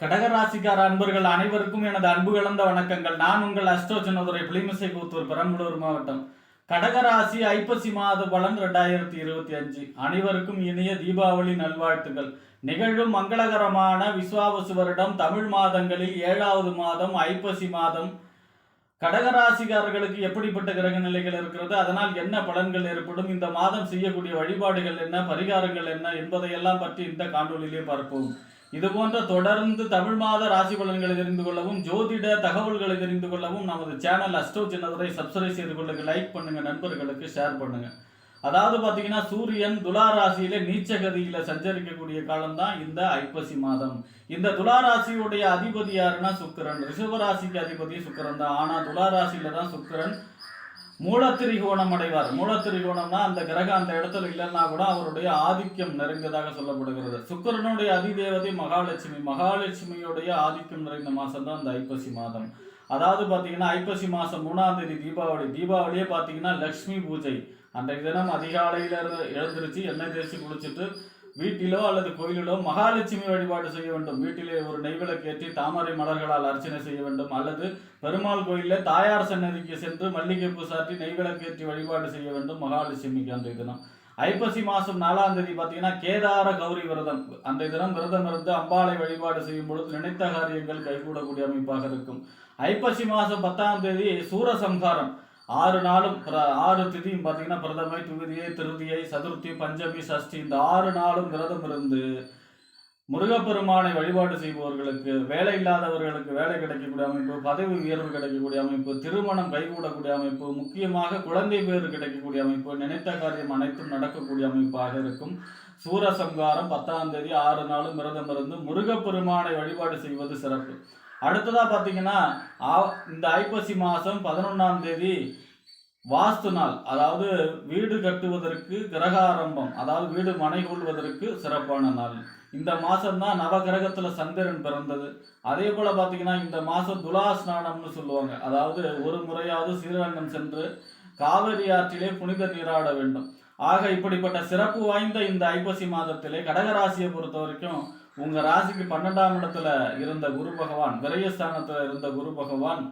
கடகராசிக்கார அன்பர்கள் அனைவருக்கும் எனது அன்பு கலந்த வணக்கங்கள். நான் உங்கள் அஷ்டோ சின்னதுரை புளிமிசை கூத்தூர் பெரம்பலூர் மாவட்டம். கடகராசி ஐப்பசி மாத பலன் ரெண்டாயிரத்தி இருபத்தி அஞ்சு. அனைவருக்கும் இனிய தீபாவளி நல்வாழ்த்துக்கள். நிகழும் மங்களகரமான விஸ்வாவசு வருடம் தமிழ் மாதங்களில் ஏழாவது மாதம் ஐப்பசி மாதம். கடகராசிக்காரர்களுக்கு எப்படிப்பட்ட கிரக நிலைகள் இருக்கிறது அதனால் என்ன பலன்கள் ஏற்படும் இந்த மாதம் செய்யக்கூடிய வழிபாடுகள் என்ன பரிகாரங்கள் என்ன என்பதையெல்லாம் பற்றி இந்த காணொலியிலே பார்ப்போம். இது போன்ற தொடர்ந்து தமிழ் மாத ராசி பலன்களை தெரிந்து கொள்ளவும் ஜோதிட தகவல்களை தெரிந்து கொள்ளவும் நமது சேனல் அஸ்டோ சின்னதரை சப்ஸ்கிரைப் செய்து கொள்ளுங்க லைக் பண்ணுங்க நண்பர்களுக்கு ஷேர் பண்ணுங்க. அதாவது பார்த்தீங்கன்னா சூரியன் துலா ராசியில நீச்சகதியில சஞ்சரிக்கக்கூடிய காலம்தான் இந்த ஐப்பசி மாதம். இந்த துலா ராசியுடைய அதிபதி யாருன்னா சுக்கிரன். ரிஷப ராசிக்கு அதிபதி சுக்கரன் தான். ஆனா துலா ராசியில தான் சுக்கரன் மூலத்திரிகோணம் அடைவார் மூலத்திரிகோணம்னா அந்த கிரகம் அந்த இடத்துல இல்லைன்னா கூட அவருடைய ஆதிக்கம் நிறைந்ததாக சொல்லப்படுகிறது. சுக்கிரனுடைய அதிதேவதை மகாலட்சுமி. மகாலட்சுமியுடைய ஆதிக்கம் நிறைந்த மாதம் தான் அந்த ஐப்பசி மாதம். அதாவது பார்த்தீங்கன்னா ஐப்பசி மாதம் மூணாம் தேதி தீபாவளி. தீபாவளியே பார்த்தீங்கன்னா லக்ஷ்மி பூஜை. அன்றைக்கு தினம் அதிகாலையில் இருந்து எழுந்திருச்சு எண்ணெய் தேய்ச்சி குளிச்சுட்டு வீட்டிலோ அல்லது கோயிலிலோ மகாலட்சுமி வழிபாடு செய்ய வேண்டும். வீட்டிலே ஒரு நெய்விளக்கேற்றி தாமரை மலர்களால் அர்ச்சனை செய்ய வேண்டும். அல்லது பெருமாள் கோயிலில் தாயார் சன்னதிக்கு சென்று மல்லிகைப்பூ சாற்றி நெய்விளக்கேற்றி வழிபாடு செய்ய வேண்டும். மகாலட்சுமிக்கு அந்த தினம். ஐப்பசி மாதம் நாலாம் தேதி பார்த்தீங்கன்னா கேதார கௌரி விரதம். அந்த தினம் விரதம் இருந்து அம்பாளை வழிபாடு செய்யும் பொழுது நினைத்த காரியங்கள் கைகூடக்கூடிய அமைப்பாக இருக்கும். ஐப்பசி மாதம் பத்தாம் தேதி சூரசம்ஹாரம். ஆறு நாளும் பிர- ஆறு திதியும் பார்த்தீங்கன்னா பிரதமை துவிதியை திருதியை சதுர்த்தி பஞ்சமி சஷ்டி இந்த ஆறு நாளும் விரதம் இருந்து முருகப்பெருமானை வழிபாடு செய்பவர்களுக்கு வேலை இல்லாதவர்களுக்கு வேலை கிடைக்கக்கூடிய அமைப்பு பதவி உயர்வு கிடைக்கக்கூடிய அமைப்பு திருமணம் கைகூடக்கூடிய அமைப்பு முக்கியமாக குழந்தை பேறு கிடைக்கக்கூடிய அமைப்பு நினைத்த காரியம் அனைத்தும் நடக்கக்கூடிய அமைப்பாக இருக்கும். சூரசம்காரம் பத்தாம் தேதி ஆறு நாளும் விரதம் இருந்து முருகப்பெருமானை வழிபாடு செய்வது சிறப்பு. அடுத்ததாக பார்த்தீங்கன்னா ஆ- இந்த ஐப்பசி மாதம் பதினொன்றாம் தேதி வாஸ்து நாள் அதாவது வீடு கட்டுவதற்கு கிரகாரம்பம் அதாவது வீடு மனை கொள்வதற்கு சிறப்பான நாள். இந்த மாதம் தான் நவகிரகத்துல சந்திரன் பிறந்தது. அதே போல் பார்த்தீங்கன்னா இந்த மாதம் துலா ஸ்நானம்னு சொல்லுவாங்க. அதாவது ஒரு முறையாவது ஸ்ரீரங்கம் சென்று காவிரி ஆற்றிலே புனித நீராட வேண்டும். ஆக இப்படிப்பட்ட சிறப்பு வாய்ந்த இந்த ஐப்பசி மாதத்திலே கடகராசியை பொறுத்த வரைக்கும் உங்கள் ராசிக்கு பன்னெண்டாம் இடத்துல இருந்த குரு பகவான் விரயஸ்தானத்தில் இருந்த குரு பகவான்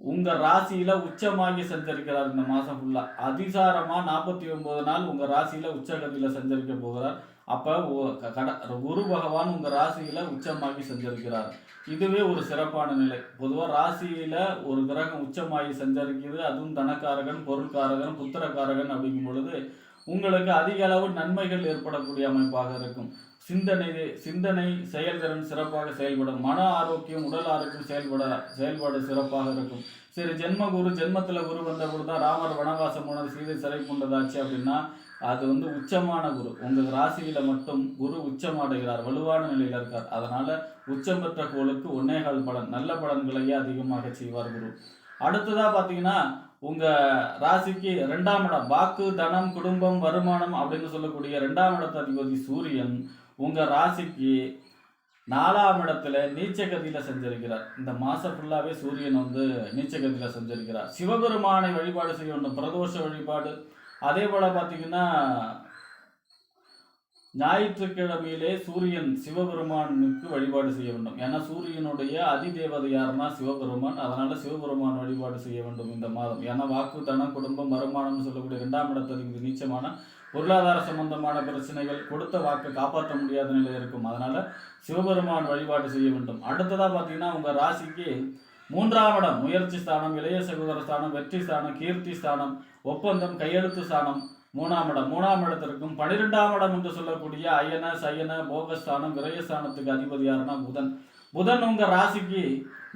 உங்க ராசியில உச்சமாகி சஞ்சரிக்கிறார் இந்த மாசம் ஃபுல்லா அதிசாரமா நாற்பத்தி ஒன்பது நாள் உங்க ராசியில உச்சகதியில சஞ்சரிக்க போகிறார். அப்ப க- கட குரு பகவான் உங்க ராசியில உச்சமாகி சஞ்சரிக்கிறார் இதுவே ஒரு சிறப்பான நிலை. பொதுவா ராசியில ஒரு கிரகம் உச்சமாகி சஞ்சரிக்கிறது அதுவும் தனக்காரகன் பொருட்காரகன் புத்திரக்காரகன் அப்படிங்கும் பொழுது உங்களுக்கு அதிக அளவு நன்மைகள் ஏற்படக்கூடிய அமைப்பாக இருக்கும். சிந்தனை சிந்தனை செயல்திறன் சிறப்பாக செயல்படும். மன ஆரோக்கியம் உடல் ஆரோக்கியம் செயல்பட செயல்பாடு சிறப்பாக இருக்கும். சரி ஜென்ம குரு ஜென்மத்தில் குரு வந்த பொழுது தான் ராமர் வனவாசம் போனது சீதை சிறை கொண்டதாச்சு அப்படின்னா அது வந்து உச்சமான குரு. உங்கள் ராசியில மட்டும் குரு உச்சமடைகிறார் வலுவான நிலையில இருக்கார். அதனால உச்சம் பெற்ற கோளுக்கு ஒன்னேகால் பலன் நல்ல பலன்களையே அதிகமாக செய்வார் குரு. அடுத்ததா பார்த்தீங்கன்னா உங்க ராசிக்கு ரெண்டாம் இடம் வாக்கு தனம் குடும்பம் வருமானம் அப்படின்னு சொல்லக்கூடிய ரெண்டாம் இடத்து அதிபதி சூரியன் உங்க ராசிக்கு நாலாம் இடத்துல நீச்சகதியில செஞ்சிருக்கிறார். இந்த மாசம் ஃபுல்லாவே சூரியன் வந்து நீச்சகதியில செஞ்சிருக்கிறார். சிவபெருமானை வழிபாடு செய்ய வேண்டும் பிரதோஷ வழிபாடு. அதே போல பாத்தீங்கன்னா ஞாயிற்றுக்கிழமையிலே சூரியன் சிவபெருமானுக்கு வழிபாடு செய்ய வேண்டும். ஏன்னா சூரியனுடைய அதிதேவதை யாருன்னா சிவபெருமான். அதனால சிவபெருமான் வழிபாடு செய்ய வேண்டும் இந்த மாதம். ஏன்னா வாக்கு தனம் குடும்பம் வருமானம்னு சொல்லக்கூடிய இரண்டாம் இடத்திற்கு நீச்சமான பொருளாதார சம்பந்தமான பிரச்சனைகள் கொடுத்த வாக்கை காப்பாற்ற முடியாத நிலை இருக்கும். அதனால சிவபெருமான் வழிபாடு செய்ய வேண்டும். அடுத்ததாக பார்த்தீங்கன்னா உங்கள் ராசிக்கு மூன்றாம் இடம் முயற்சி ஸ்தானம் இளைய சகோதர ஸ்தானம் வெற்றி ஸ்தானம் கீர்த்தி ஸ்தானம் ஒப்பந்தம் கையெழுத்து ஸ்தானம் மூணாம் இடம். மூணாம் இடத்திற்கும் பனிரெண்டாம் இடம் என்று சொல்லக்கூடிய அயன சயன போகஸ்தானம் விரயஸ்தானத்துக்கு அதிபதி யாருன்னா புதன். புதன் உங்க ராசிக்கு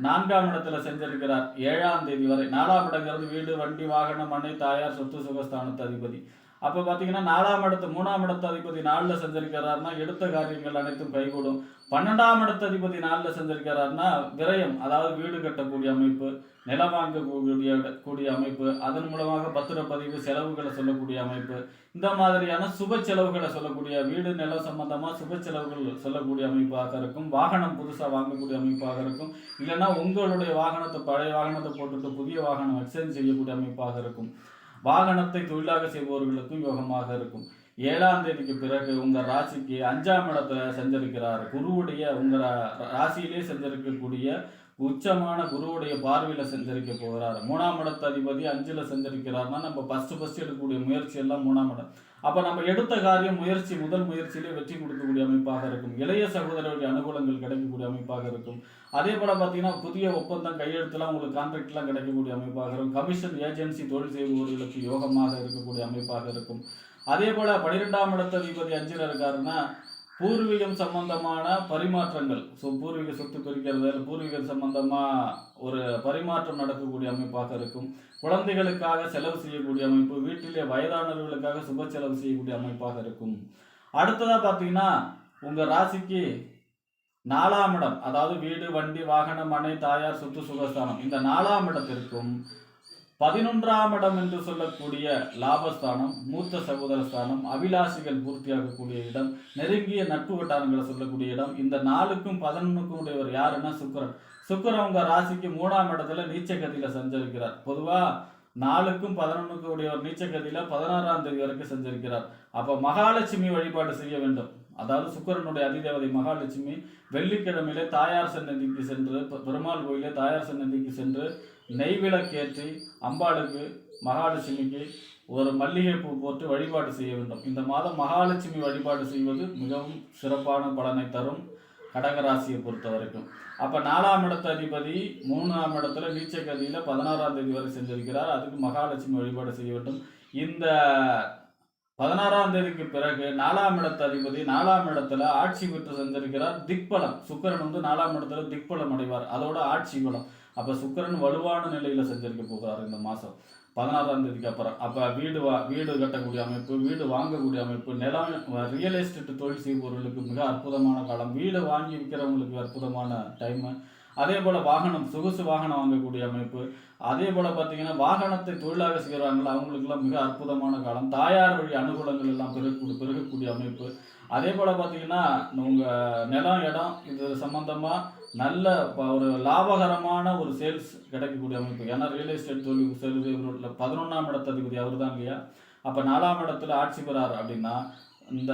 நான்காம் இடத்துல செஞ்சிருக்கிறார் ஏழாம் தேதி வரை. நாலாம் இடங்கிறது வீடு வண்டி வாகனம் மனை தாயார் சொத்து சுகஸ்தானத்து அதிபதி. அப்போ பார்த்தீங்கன்னா நாலாம் இடத்து மூணாம் இடத்து அதிபதி நாளில் செஞ்சிருக்கிறாருன்னா எடுத்த காரியங்கள் அனைத்தும் கைகூடும். பன்னெண்டாம் இடத்து அதிபதி நாளில் செஞ்சிருக்கிறாருன்னா விரயம் அதாவது வீடு கட்டக்கூடிய அமைப்பு நிலம் வாங்கக்கூடிய கூடிய அமைப்பு அதன் மூலமாக பத்திரப்பதிவு செலவுகளை சொல்லக்கூடிய அமைப்பு இந்த மாதிரியான சுப செலவுகளை சொல்லக்கூடிய வீடு நிலம் சம்பந்தமா சுப செலவுகள் சொல்லக்கூடிய அமைப்பாக இருக்கும். வாகனம் புதுசாக வாங்கக்கூடிய அமைப்பாக இருக்கும். இல்லைன்னா உங்களுடைய வாகனத்தை பழைய வாகனத்தை போட்டுட்டு புதிய வாகனம் எக்ஸ்சேஞ்ச் செய்யக்கூடிய அமைப்பாக இருக்கும். வாகனத்தை தொழிலாக செய்பவர்களுக்கும் யோகமாக இருக்கும். ஏழாம் தேதிக்கு பிறகு உங்க ராசிக்கு அஞ்சாம் இடத்துல செஞ்சிருக்கிறார் குருவுடைய உங்க ரா- ராசியிலே செஞ்சிருக்கக்கூடிய உச்சமான குருவுடைய பார்வையில செஞ்சிருக்க போகிறார். மூணாம் இடத்து அதிபதி அஞ்சுல செஞ்சிருக்கிறார்னா நம்ம ஃபர்ஸ்ட் ஃபர்ஸ்ட் எடுக்கக்கூடிய முயற்சி எல்லாம் மூணாம் இடம். அப்ப நம்ம எடுத்த காரியம் முயற்சி முதல் முயற்சியிலே வெற்றி கொடுக்கக்கூடிய அமைப்பாக இருக்கும். இளைய சகோதரருடைய அனுகூலங்கள் கிடைக்கக்கூடிய அமைப்பாக இருக்கும். அதே போல பார்த்தீங்கன்னா புதிய ஒப்பந்தம் கையெழுத்துலாம் உங்களுக்கு கான்ட்ராக்ட்லாம் கிடைக்கக்கூடிய அமைப்பாக இருக்கும். கமிஷன் ஏஜென்சி தொழில் செய்பவர்களுக்கு யோகமாக இருக்கக்கூடிய அமைப்பாக இருக்கும். அதே போல பனிரெண்டாம் இடத்த அதிபதி அஞ்சில் இருக்காருன்னா பூர்வீகம் சம்பந்தமான பரிமாற்றங்கள். ஸோ பூர்வீக சொத்து பிரிக்கிறது பூர்வீகம் சம்பந்தமாக ஒரு பரிமாற்றம் நடக்கக்கூடிய அமைப்பாக இருக்கும். குழந்தைகளுக்காக செலவு செய்யக்கூடிய அமைப்பு வீட்டிலே வயதானவர்களுக்காக சுப செலவு செய்யக்கூடிய அமைப்பாக இருக்கும். அடுத்ததாக பார்த்தீங்கன்னா உங்கள் ராசிக்கு நாலாம் இடம் அதாவது வீடு வண்டி வாகனம் மனை தாயார் சொத்து சுகஸ்தானம். இந்த நாலாம் இடத்திற்கும் பதினொன்றாம் இடம் என்று சொல்லக்கூடிய லாபஸ்தானம் மூத்த சகோதர ஸ்தானம் அபிலாஷிகள் பூர்த்தியாகக்கூடிய இடம் நெருங்கிய நட்பு வட்டாரங்களை சொல்லக்கூடிய இடம். இந்த நாலுக்கும் பதினொன்றுக்கும் உடையவர் யாருன்னா சுக்கிரன். சுக்கிரன் அவங்க ராசிக்கு மூணாம் இடத்துல நீச்சகதியில சஞ்சரிக்கிறார். பொதுவா நாலுக்கும் பதினொன்றுக்கும் உடையவர் நீச்சகதியில பதினாறாம் தேதி வரைக்கும் செஞ்சிருக்கிறார். அப்ப மகாலட்சுமி வழிபாடு செய்ய வேண்டும். அதாவது சுக்கிரனுடைய அதிதேவதை மகாலட்சுமி வெள்ளிக்கிழமையிலே தாயார் சன்னதிக்கு சென்று பெருமாள் கோயிலே தாயார் சன்னதிக்கு சென்று நெய் விளக்கேற்றி அம்பாளுக்கு மகாலட்சுமிக்கு ஒரு மல்லிகைப்பூ போட்டு வழிபாடு செய்ய வேண்டும். இந்த மாதம் மகாலட்சுமி வழிபாடு செய்வது மிகவும் சிறப்பான பலனை தரும் கடகராசியை பொறுத்த வரைக்கும். அப்போ நாலாம் இடத்து அதிபதி மூணாம் இடத்துல நீச்சக்கதியில் பதினாறாம் தேதி வரை செஞ்சிருக்கிறார் அதுக்கு மகாலட்சுமி வழிபாடு செய்ய வேண்டும். இந்த பதினாறாம் தேதிக்கு பிறகு நாலாம் இடத்து அதிபதி நாலாம் இடத்துல ஆட்சி பெற்று செஞ்சிருக்கிறார் திக்பலம். சுக்கரன் வந்து நாலாம் இடத்துல திக்பலம் அடைவார். அதோட ஆட்சி பலம். அப்ப சுக்கிரன் வலுவான நிலையில செஞ்சிருக்க போகிறார் இந்த மாசம். பதினாறாம் தேதிக்கு அப்புறம். அப்ப வீடு வா வீடு கட்டக்கூடிய அமைப்பு வீடு வாங்கக்கூடிய அமைப்பு நிலம் ரியல் எஸ்டேட் தொழில் செய்பவர்களுக்கு மிக அற்புதமான காலம். வீடு வாங்கி விற்கிறவங்களுக்கு அற்புதமான டைம் அதே போல வாகனம் சொகுசு வாகனம் வாங்கக்கூடிய அமைப்பு. அதே போல பார்த்தீங்கன்னா வாகனத்தை தொழிலாக செய்கிறாங்களா அவங்களுக்கெல்லாம் மிக அற்புதமான காலம். தாயார் வழி அனுகூலங்கள் எல்லாம் பெருகக்கூடிய பெருகக்கூடிய அமைப்பு. அதே போல பார்த்தீங்கன்னா உங்கள் நிலம் இடம் இது சம்மந்தமாக நல்ல ப- ஒரு லாபகரமான ஒரு சேல்ஸ் கிடைக்கக்கூடிய அமைப்பு. ஏன்னா ரியல் எஸ்டேட் தொழில் செல்வதில் பதினொன்றாம் இடத்த அவர் தான் இல்லையா? அப்போ நாலாம் இடத்துல ஆட்சி பெறார் அப்படின்னா இந்த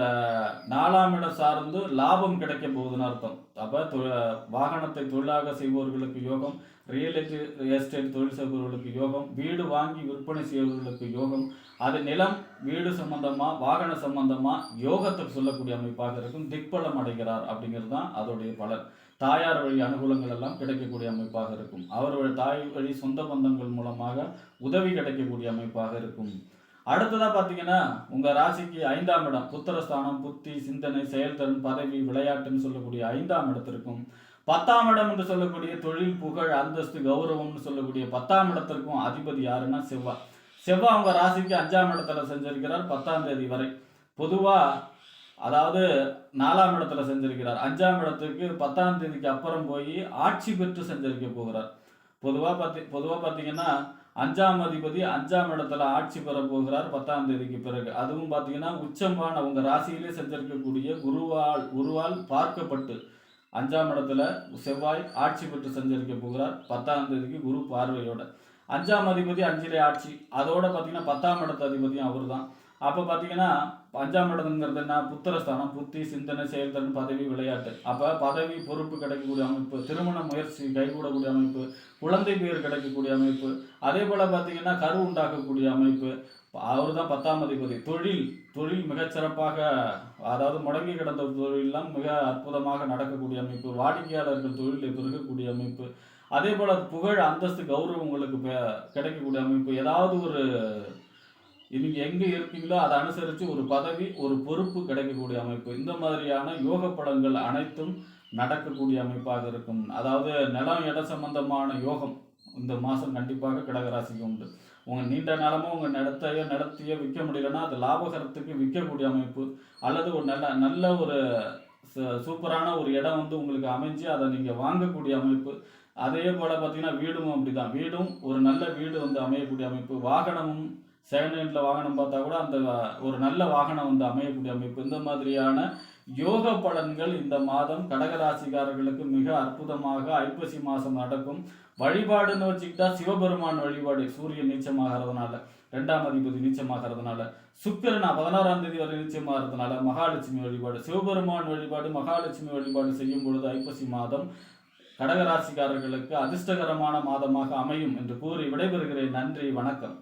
நாலாம் இடம் சார்ந்து லாபம் கிடைக்க போகுதுன்னு அர்த்தம். அப்போ வாகனத்தை தொழிலாக செய்பவர்களுக்கு யோகம் ரியல் எஸ்டேட் தொழில் செய்பவர்களுக்கு யோகம் வீடு வாங்கி விற்பனை செய்பவர்களுக்கு யோகம் அது நிலம் வீடு சம்பந்தமாக வாகன சம்பந்தமாக யோகத்தை சொல்லக்கூடிய அமைப்பாக இருக்கும். திக்பலம் அடைகிறார் அப்படிங்கிறது தான் அதோடைய பலன். தாயார் வழி அனுகூலங்கள் எல்லாம் கிடைக்கக்கூடிய அமைப்பாக இருக்கும். அவருடைய தாய் வழி சொந்த பந்தங்கள் மூலமாக உதவி கிடைக்கக்கூடிய அமைப்பாக இருக்கும். அடுத்ததாக பார்த்தீங்கன்னா உங்கள் ராசிக்கு ஐந்தாம் இடம் புத்திரஸ்தானம் புத்தி சிந்தனை செயல்திறன் பதவி விளையாட்டுன்னு சொல்லக்கூடிய ஐந்தாம் இடத்திற்கும் பத்தாம் இடம் என்று சொல்லக்கூடிய தொழில் புகழ் அந்தஸ்து கௌரவம்னு சொல்லக்கூடிய பத்தாம் இடத்திற்கும் அதிபதி யாருன்னா செவ்வாய் செவ்வாய் அவங்க ராசிக்கு அஞ்சாம் இடத்துல செஞ்சிருக்கிறார் பத்தாம் தேதி வரை. பொதுவாக அதாவது நாலாம் இடத்துல செஞ்சிருக்கிறார். அஞ்சாம் இடத்துக்கு பத்தாம் தேதிக்கு அப்புறம் போய் ஆட்சி பெற்று செஞ்சிருக்க போகிறார். பொதுவாக பார்த்தி பொதுவாக பார்த்தீங்கன்னா அஞ்சாம் அதிபதி அஞ்சாம் இடத்துல ஆட்சி பெற போகிறார் பத்தாம் தேதிக்கு பிறகு. அதுவும் பார்த்தீங்கன்னா உச்சமான உங்கள் ராசியிலே செஞ்சிருக்கக்கூடிய குருவால் குருவால் பார்க்கப்பட்டு அஞ்சாம் இடத்துல செவ்வாய் ஆட்சி பெற்று செஞ்சிருக்க போகிறார் பத்தாம் தேதிக்கு குரு பார்வையோட. அஞ்சாம் அதிபதி அஞ்சிலே ஆட்சி. அதோட பார்த்தீங்கன்னா பத்தாம் இடத்து அதிபதியும் அவர் தான் அப்போ பார்த்தீங்கன்னா அஞ்சாம் இடம்ங்கிறது என்ன? புத்திரஸ்தானம் புத்தி சிந்தனை செயல்திறன் பதவி விளையாட்டு. அப்போ பதவி பொறுப்பு கிடைக்கக்கூடிய அமைப்பு திருமண முயற்சி கைகூடக்கூடிய அமைப்பு குழந்தை பேர் கிடைக்கக்கூடிய அமைப்பு அதே போல் பார்த்தீங்கன்னா கரு உண்டாக்கக்கூடிய அமைப்பு. அவர் தான் பத்தாம் அதிபதி. தொழில் தொழில் மிகச்சிறப்பாக அதாவது முடங்கி கிடந்த தொழிலெல்லாம் மிக அற்புதமாக நடக்கக்கூடிய அமைப்பு. வாடிக்கையாளர்கள் தொழிலை பெருகக்கூடிய அமைப்பு. அதே போல் புகழ் அந்தஸ்து கௌரவங்களுக்கு பெ- கிடைக்கக்கூடிய அமைப்பு. ஏதாவது ஒரு இவங்க எங்கே இருப்பீங்களோ அதை அனுசரித்து ஒரு பதவி ஒரு பொறுப்பு கிடைக்கக்கூடிய அமைப்பு. இந்த மாதிரியான யோக பலன்கள் அனைத்தும் நடக்கக்கூடிய அமைப்பாக இருக்கும். அதாவது நிலம் இட சம்பந்தமான யோகம் இந்த மாதம் கண்டிப்பாக கடகராசிக்கு உண்டு. உங்கள் நீண்ட நேரமும் உங்கள் நிலத்தையோ நிலத்தையோ விற்க முடியலன்னா அது லாபகரத்துக்கு விற்கக்கூடிய அமைப்பு. அல்லது ஒரு நல்ல நல்ல ஒரு ச- சூப்பரான ஒரு இடம் வந்து உங்களுக்கு அமைஞ்சு அதை நீங்கள் வாங்கக்கூடிய அமைப்பு. அதே போல் பார்த்தீங்கன்னா வீடும் அப்படிதான். வீடும் ஒரு நல்ல வீடு வந்து அமையக்கூடிய அமைப்பு. வாகனமும் செகண்ட் ஹேண்டில் வாகனம் பார்த்தா கூட அந்த ஒரு நல்ல வாகனம் வந்து அமையக்கூடிய அமைப்பு. இந்த மாதிரியான யோக பலன்கள் இந்த மாதம் கடகராசிக்காரர்களுக்கு மிக அற்புதமாக ஐப்பசி மாதம் நடக்கும். வழிபாடுன்னு வச்சுக்கிட்டா சிவபெருமான் வழிபாடு சூரியன் நீச்சமாகறதுனால ரெண்டாம் அதிபதி நீச்சமாகிறதுனால சுக்கிரனா பதினாறாம் தேதி வரை நீச்சமாகிறதுனால மகாலட்சுமி வழிபாடு சிவபெருமான் வழிபாடு மகாலட்சுமி வழிபாடு செய்யும் பொழுது ஐப்பசி மாதம் கடகராசிக்காரர்களுக்கு அதிர்ஷ்டகரமான மாதமாக அமையும் என்று கூறி விடைபெறுகிறேன். நன்றி வணக்கம்.